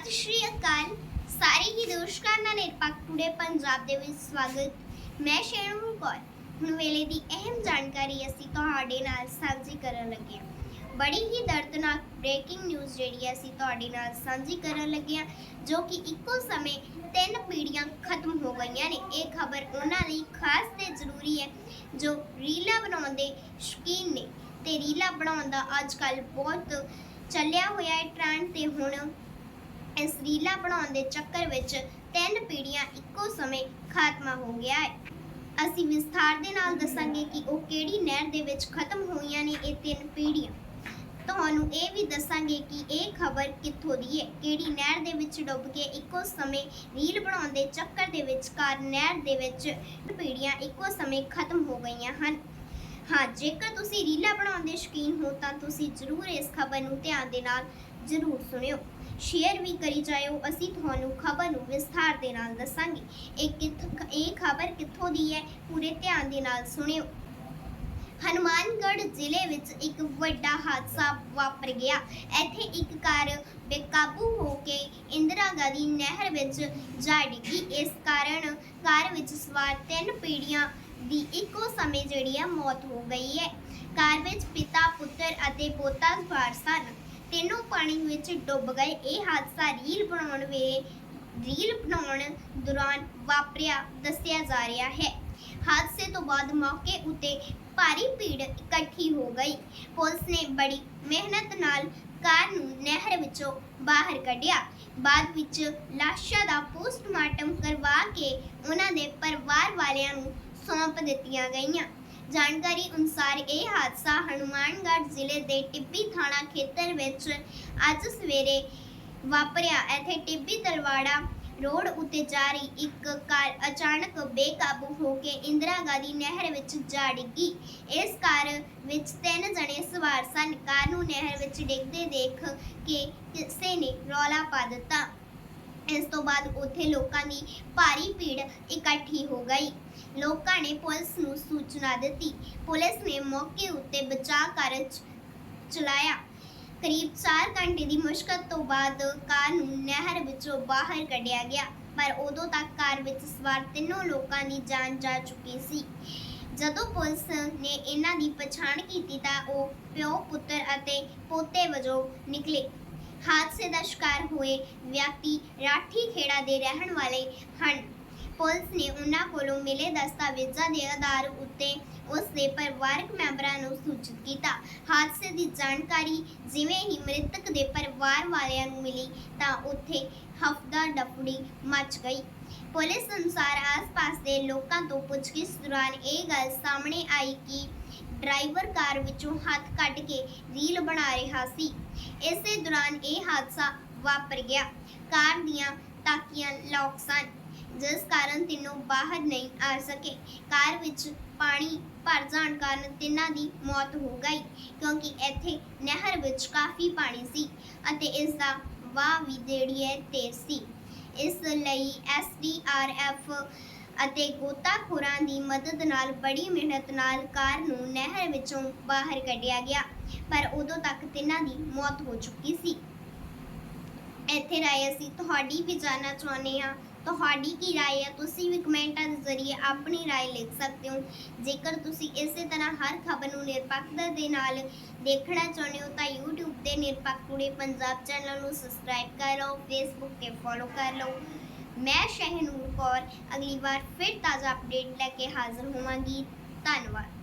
ਸਤਿ ਸ਼੍ਰੀ ਅਕਾਲ। ਸਾਰੇ ਹੀ ਦਰਸ਼ਕਾਂ ਦਾ ਨਿਰਪੱਖ ਟੁਡੇ ਪੰਜਾਬ ਦੇ ਵਿੱਚ ਸਵਾਗਤ। ਮੈਂ ਸ਼ੇਰੂ ਕੌਰ। ਹੁਣ ਵੇਲੇ ਦੀ ਅਹਿਮ ਜਾਣਕਾਰੀ ਅਸੀਂ ਤੁਹਾਡੇ ਨਾਲ ਸਾਂਝੀ ਕਰਨ ਲੱਗੇ ਹਾਂ। ਬੜੀ ਹੀ ਦਰਦਨਾਕ ਬ੍ਰੇਕਿੰਗ ਨਿਊਜ਼ ਜਿਹੜੀ ਅਸੀਂ ਤੁਹਾਡੇ ਨਾਲ ਸਾਂਝੀ ਕਰਨ ਲੱਗੇ ਹਾਂ, ਜੋ ਕਿ ਇੱਕੋ ਸਮੇਂ ਤਿੰਨ ਪੀੜ੍ਹੀਆਂ ਖਤਮ ਹੋ ਗਈਆਂ ਨੇ। ਇਹ ਖਬਰ ਉਹਨਾਂ ਲਈ ਖਾਸ ਤੇ ਜ਼ਰੂਰੀ ਹੈ, ਜੋ ਰੀਲਾਂ ਬਣਾਉਣ ਦੇ ਸ਼ੌਕੀਨ ਨੇ। ਤੇ ਰੀਲਾਂ ਬਣਾਉਣ ਦਾ ਅੱਜ ਕੱਲ ਬਹੁਤ ਚੱਲਿਆ ਹੋਇਆ ਹੈ ਟ੍ਰੈਂਡ ਤੇ ਹੁਣ ਇਸ ਰੀਲਾ ਬਣਾਉਣ ਦੇ ਚੱਕਰ ਵਿੱਚ ਤਿੰਨ ਪੀੜ੍ਹੀਆਂ ਇੱਕੋ ਸਮੇਂ ਖਾਤਮਾ ਹੋ ਗਿਆ ਹੈ। ਅਸੀਂ ਵਿਸਥਾਰ ਦੇ ਨਾਲ ਦੱਸਾਂਗੇ ਕਿ ਉਹ ਕਿਹੜੀ ਨਹਿਰ ਦੇ ਵਿੱਚ ਖਤਮ ਹੋਈਆਂ ਨੇ ਇਹ ਤਿੰਨ ਪੀੜ੍ਹੀਆਂ। ਤੁਹਾਨੂੰ ਇਹ ਵੀ ਦੱਸਾਂਗੇ ਕਿ ਇਹ ਖਬਰ ਕਿੱਥੋਂ ਦੀ ਹੈ? ਕਿਹੜੀ ਨਹਿਰ ਦੇ ਵਿੱਚ ਡੁੱਬ ਕੇ ਇੱਕੋ ਸਮੇਂ ਰੀਲ ਬਣਾਉਣ ਦੇ ਚੱਕਰ ਦੇ ਵਿਚਕਾਰ ਨਹਿਰ ਦੇ ਵਿੱਚ ਪੀੜ੍ਹੀਆਂ ਇੱਕੋ ਸਮੇਂ ਖਤਮ ਹੋ ਗਈਆਂ ਹਨ? ਹਾਂ, ਜੇਕਰ ਤੁਸੀਂ ਰੀਲਾ ਬਣਾਉਣ ਦੇ ਸ਼ੌਕੀਨ ਹੋ ਤਾਂ ਤੁਸੀਂ ਜ਼ਰੂਰ ਇਸ ਖਬਰ ਨੂੰ ਧਿਆਨ ਦੇ ਨਾਲ ਜ਼ਰੂਰ ਸੁਣਿਓ। ਸ਼ੇਅਰ ਵੀ ਕਰੀ ਜਾਇਓ। ਅਸੀਂ ਤੁਹਾਨੂੰ ਖਬਰ ਨੂੰ ਵਿਸਥਾਰ ਦੇ ਨਾਲ ਦੱਸਾਂਗੇ। ਇਹ ਕਿੱਥ, ਇਹ ਖਬਰ ਕਿੱਥੋਂ ਦੀ ਹੈ, ਪੂਰੇ ਧਿਆਨ ਦੇ ਨਾਲ ਸੁਣਿਓ। ਹਨੂਮਾਨਗੜ੍ਹ ਜ਼ਿਲ੍ਹੇ ਵਿੱਚ ਇੱਕ ਵੱਡਾ ਹਾਦਸਾ ਵਾਪਰ ਗਿਆ। ਇੱਥੇ ਇੱਕ ਕਾਰ ਬੇਕਾਬੂ ਹੋ ਕੇ ਇੰਦਰਾ ਗਾਂਧੀ ਨਹਿਰ ਵਿੱਚ ਜਾ ਡਿੱਗੀ। ਇਸ ਕਾਰਨ ਕਾਰ ਵਿੱਚ ਸਵਾਰ ਤਿੰਨ ਪੀੜੀਆਂ ਦੀ ਇੱਕੋ ਸਮੇਂ ਜਿਹੜੀ ਹੈ ਮੌਤ ਹੋ ਗਈ ਹੈ। ਕਾਰ ਵਿੱਚ ਪਿਤਾ, ਪੁੱਤਰ ਅਤੇ ਪੋਤਾ ਸਵਾਰ ਸਨ। ਤਿੰਨੋਂ ਪਾਣੀ ਵਿੱਚ ਡੁੱਬ ਗਏ। ਇਹ ਹਾਦਸਾ ਰੀਲ ਬਣਾਉਣ ਵੇਲੇ ਰੀਲ ਬਣਾਉਣ ਦੌਰਾਨ ਵਾਪਰਿਆ, ਦੱਸਿਆ ਜਾ ਰਿਹਾ ਹੈ। ਹਾਦਸੇ ਤੋਂ ਬਾਅਦ ਮੌਕੇ ਉੱਤੇ ਭਾਰੀ ਭੀੜ ਇਕੱਠੀ ਹੋ ਗਈ। ਪੁਲਿਸ ਨੇ ਬੜੀ ਮਿਹਨਤ ਨਾਲ ਕਾਰ ਨੂੰ ਨਹਿਰ ਵਿੱਚੋਂ ਬਾਹਰ ਕੱਢਿਆ। ਬਾਅਦ ਵਿੱਚ ਲਾਸ਼ਾਂ ਦਾ ਪੋਸਟਮਾਰਟਮ ਕਰਵਾ ਕੇ ਉਹਨਾਂ ਦੇ ਪਰਿਵਾਰ ਵਾਲਿਆਂ ਨੂੰ ਸੌਂਪ ਦਿੱਤੀਆਂ ਗਈਆਂ। ਜਾਣਕਾਰੀ ਅਨੁਸਾਰ ਇਹ ਹਾਦਸਾ ਹਨੂਮਾਨਗੜ੍ਹ ਜ਼ਿਲ੍ਹੇ ਦੇ ਟਿੱਬੀ ਥਾਣਾ ਖੇਤਰ ਵਿੱਚ ਅੱਜ ਸਵੇਰੇ ਵਾਪਰਿਆ। ਇੱਥੇ ਟਿੱਬੀ ਤਲਵਾੜਾ ਰੋਡ ਉੱਤੇ ਜਾ ਰਹੀ ਇੱਕ ਕਾਰ ਅਚਾਨਕ ਬੇਕਾਬੂ ਹੋ ਕੇ ਇੰਦਰਾ ਗਾਂਧੀ ਨਹਿਰ ਵਿੱਚ ਜਾ ਡਿੱਗੀ। ਇਸ ਕਾਰ ਵਿੱਚ ਤਿੰਨ ਜਣੇ ਸਵਾਰ ਸਨ। ਕਾਰ ਨੂੰ ਨਹਿਰ ਵਿੱਚ ਡਿੱਗਦੇ ਦੇਖ ਕੇ ਕਿਸੇ ਨੇ ਰੌਲਾ ਪਾ ਦਿੱਤਾ। ਇਸ ਤੋਂ ਬਾਅਦ ਉੱਥੇ ਲੋਕਾਂ ਦੀ ਭਾਰੀ ਭੀੜ ਇਕੱਠੀ ਹੋ ਗਈ। ਲੋਕਾਂ ਨੇ ਪੁਲਿਸ ਨੂੰ ਸੂਚਨਾ ਦਿੱਤੀ। ਪੁਲਿਸ ਨੇ ਮੌਕੇ ਉੱਤੇ ਬਚਾਅ ਕਾਰਜ ਚਲਾਇਆ। ਕਰੀਬ 4 ਘੰਟੇ ਦੀ ਮੁਸ਼ਕਲ ਤੋਂ ਬਾਅਦ ਕਾਰ ਨੂੰ ਨਹਿਰ ਵਿੱਚੋਂ ਬਾਹਰ ਕੱਢਿਆ ਗਿਆ, ਪਰ ਉਦੋਂ ਤੱਕ ਕਾਰ ਵਿੱਚ ਸਵਾਰ ਤਿੰਨੋਂ ਲੋਕਾਂ ਦੀ ਜਾਨ ਜਾ ਚੁੱਕੀ ਸੀ। ਜਦੋਂ ਪੁਲਿਸ ਨੇ ਇਹਨਾਂ ਦੀ ਪਛਾਣ ਕੀਤੀ ਤਾਂ ਉਹ ਪਿਓ, ਪੁੱਤਰ ਅਤੇ ਪੋਤੇ ਵਜੋਂ ਨਿਕਲੇ। ਹਾਦਸੇ ਦਾ ਸ਼ਿਕਾਰ ਹੋਏ ਵਿਅਕਤੀ ਰਾਠੀ ਖੇੜਾ ਦੇ ਰਹਿਣ ਵਾਲੇ ਹਨ। ਪੁਲਿਸ ਨੇ ਉਹਨਾਂ ਕੋਲੋਂ ਮਿਲੇ ਦਸਤਾਵੇਜ਼ਾਂ ਦੇ ਆਧਾਰ ਉੱਤੇ ਉਸ ਦੇ ਪਰਿਵਾਰਕ ਮੈਂਬਰਾਂ ਨੂੰ ਸੂਚਿਤ ਕੀਤਾ। ਹਾਦਸੇ ਦੀ ਜਾਣਕਾਰੀ ਜਿਵੇਂ ਹੀ ਮ੍ਰਿਤਕ ਦੇ ਪਰਿਵਾਰ ਵਾਲਿਆਂ ਨੂੰ ਮਿਲੀ ਤਾਂ ਉੱਥੇ ਹਫਦਾ ਡਫੜੀ ਮਚ ਗਈ। ਪੁਲਿਸ ਅਨੁਸਾਰ ਆਸ-ਪਾਸ ਦੇ ਲੋਕਾਂ ਤੋਂ ਪੁੱਛਗਿੱਛ ਦੌਰਾਨ ਇਹ ਗੱਲ ਸਾਹਮਣੇ ਆਈ ਕਿ ਡਰਾਈਵਰ ਕਾਰ ਵਿੱਚੋਂ ਹੱਥ ਕੱਢ ਕੇ ਰੀਲ ਬਣਾ ਰਿਹਾ ਸੀ। ਇਸੇ ਦੌਰਾਨ ਇਹ ਹਾਦਸਾ ਵਾਪਰ ਗਿਆ। ਕਾਰ ਦੀਆਂ ਤਾਕੀਆਂ ਲੌਕ ਸਨ। ਜਿਸ ਕਾਰਨ ਤਿੰਨੋਂ ਬਾਹਰ ਨਹੀਂ ਆ ਸਕੇ। ਕਾਰ ਵਿੱਚ ਪਾਣੀ ਭਰ ਜਾਣ ਕਾਰਨ ਤਿੰਨਾਂ ਦੀ ਮੌਤ ਹੋ ਗਈ, ਕਿਉਂਕਿ ਇੱਥੇ ਨਹਿਰ ਵਿੱਚ ਕਾਫੀ ਪਾਣੀ ਸੀ ਅਤੇ ਇਸ ਦਾ ਵਾਹ ਵੀ ਜਿਹੜੀ ਹੈ ਤੇਜ਼ ਸੀ। ਇਸ ਲਈ ਐਸਡੀਆਰਐਫ ਅਤੇ ਗੋਤਾਖੋਰਾਂ ਦੀ ਮਦਦ ਨਾਲ ਬੜੀ ਮਿਹਨਤ ਨਾਲ ਕਾਰ ਨੂੰ ਨਹਿਰ ਵਿੱਚੋਂ ਬਾਹਰ ਕੱਢਿਆ ਗਿਆ, ਪਰ ਉਦੋਂ ਤੱਕ ਤਿੰਨਾਂ ਦੀ ਮੌਤ ਹੋ ਚੁੱਕੀ ਸੀ। ਇੱਥੇ ਰਾਏ ਅਸੀਂ ਤੁਹਾਡੀ ਵੀ ਜਾਣਨਾ ਚਾਹੁੰਦੇ ਹਾਂ। ਤੁਹਾਡੀ ਕੀ ਰਾਏ ਹੈ? ਤੁਸੀਂ ਵੀ ਕਮੈਂਟਾਂ ਦੇ ਜ਼ਰੀਏ ਆਪਣੀ ਰਾਏ ਲਿਖ ਸਕਦੇ ਹੋ। ਜੇਕਰ ਤੁਸੀਂ ਇਸੇ ਤਰ੍ਹਾਂ ਹਰ ਖਬਰ ਨੂੰ ਨਿਰਪੱਖਤਾ ਦੇ ਨਾਲ ਦੇਖਣਾ ਚਾਹੁੰਦੇ ਹੋ, ਤਾਂ YouTube ਤੇ ਨਿਰਪੱਖ ਟੂਡੇ ਪੰਜਾਬ ਚੈਨਲ ਨੂੰ ਸਬਸਕ੍ਰਾਈਬ ਕਰ ਲਓ Facebook ਤੇ ਫੋਲੋ ਕਰ ਲਓ। ਮੈਂ ਸ਼ਹਿਨੂਰ ਕੌਰ, ਅਗਲੀ ਵਾਰ ਫਿਰ ਤਾਜ਼ਾ ਅਪਡੇਟ ਲੈ ਕੇ ਹਾਜ਼ਰ ਹੋਵਾਂਗੀ। ਧੰਨਵਾਦ।